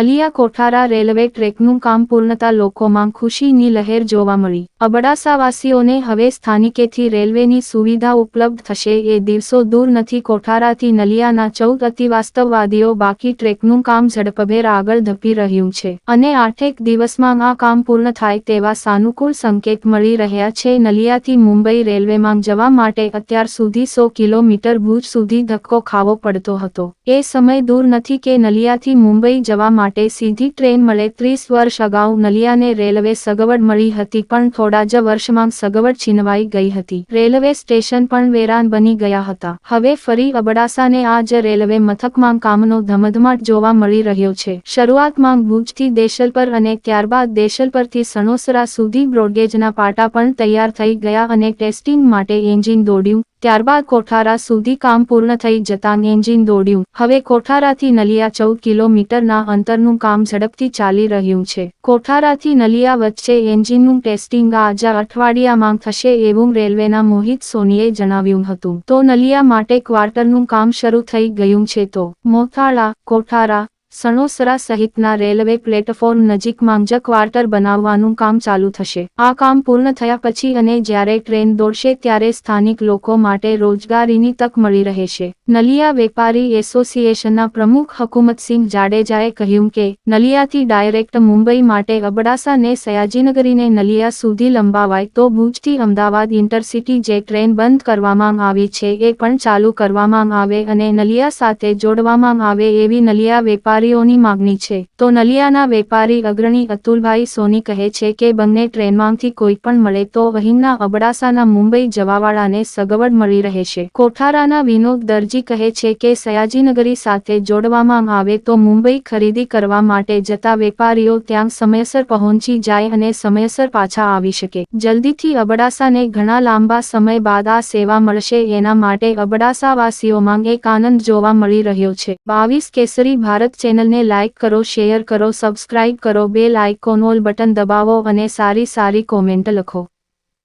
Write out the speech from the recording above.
Aliya Kothara railway ટ્રેકનું કામ પૂર્ણતા લોકોમાં ખુશીની લહેર જોવા મળી. અબડાસાવાસીઓને હવે સ્થાનિકેથી રેલવેની સુવિધા ઉપલબ્ધ થશે એ દિવસો દૂર નથી કોઠારાથી નલિયાના ચૌદ અતિવાસ્તવવાદીઓ બાકી ટ્રેકનું કામ ઝડપભેર આગળ ધપી રહ્યું છે. અને આઠેક દિવસમાં આ કામ પૂર્ણ થાય તેવા સાનુકૂળ સંકેત મળી રહ્યા છે. નલિયાથી મુંબઈ રેલવેમાં જવા માટે અત્યાર સુધી સો કિલોમીટર ભુજ સુધી ધક્કો ખાવો પડતો હતો. એ સમય દૂર નથી કે નલિયાથી મુંબઈ જવા માટે સીધી ટ્રેન મળે. ત્રીસ વર્ષ અગાઉ નલિયાને રેલવે સગવડ મળી હતી, પણ થોડા જ વર્ષમાં સગવડ છીનવાઈ ગઈ હતી. રેલવે સ્ટેશન પણ વેરાન બની ગયા હતા. હવે ફરી અબડાસાને આ જ રેલવે મથકમાં કામનો ધમધમાટ જોવા મળી રહ્યો છે. શરૂઆતમાં ભુજથી દેશલપર અને ત્યારબાદ દેશલપરથી સણોસરા સુધી બ્રોડગેજના પાટા પણ તૈયાર થઈ ગયા અને ટેસ્ટિંગ માટે એન્જિન દોડ્યું. ત્યારબાદ કોઠારા સુધી કામ પૂર્ણ થઈ જતાં એન્જિન દોડ્યું. હવે કોઠારાથી નલિયા ચૌદ કિલોમીટરના અંતરનું કામ ઝડપથી ચાલી રહ્યું છે. કોઠારાથી નલિયા વચ્ચે એન્જિનનું ટેસ્ટિંગ આજે અઠવાડિયામાં થશે એવું રેલવેના મોહિત સોનીએ જણાવ્યું હતું. તો નલિયા માટે ક્વાર્ટરનું કામ શરૂ થઈ ગયું છે તો. મોથાળા, કોઠારા સણોસરા સહિતના રેલવે પ્લેટફોર્મ નજીક જ ક્વાર્ટર બનાવવાનું કામ ચાલુ થશે. આ કામ પૂર્ણ થયા પછી અને જ્યારે ટ્રેન દોડશે ત્યારે સ્થાનિક લોકો માટે રોજગારીની તક મળી રહેશે. નલિયા વેપારી એસોસિએશનના પ્રમુખ હકુમતસિંહ જાડેજાએ કહ્યું કે, નલિયાથી ડાયરેક્ટ મુંબઈ માટે અબડાસાને સયાજીનગરીને નલિયા સુધી લંબાવાય તો ભુજથી અમદાવાદ ઇન્ટરસિટી જે ટ્રેન બંધ કરવામાં આવી છે એ પણ ચાલુ કરવામાં આવે અને નલિયા સાથે જોડવામાં આવે એવી નલિયા વેપારી વેપારીઓની માગણી છે. તો નલિયાના વેપારી અગ્રણી અતુલભાઈ સોની કહે છે કે બંને ટ્રેનમાંથી કોઈ પણ મળે તો વહીમના અબડાસાના મુંબઈ જવાવાળાને સગવડ મળી રહેશે. કોઠારાના વિનોદ દરજી કહે છે કે સયાજીનગરી સાથે જોડવામાં આવે તો મુંબઈ ખરીદી કરવા માટે જતા વેપારીઓ ત્યાં સમયસર પહોંચી જાય અને સમયસર પાછા આવી શકે. જલ્દીથી અબડાસાને ઘણા લાંબા સમય બાદ આ સેવા મળશે. એના માટે અબડાસાવાસીઓમાં એક આનંદ જોવા મળી રહ્યો છે. બાવીસ કેસરી ભારત ચેનલને લાઇક કરો, શેર કરો, સબસ્ક્રાઇબ કરો, બેલ આઇકોન ઓલ બટન દબાવો અને સારી સારી કોમેન્ટ લખો.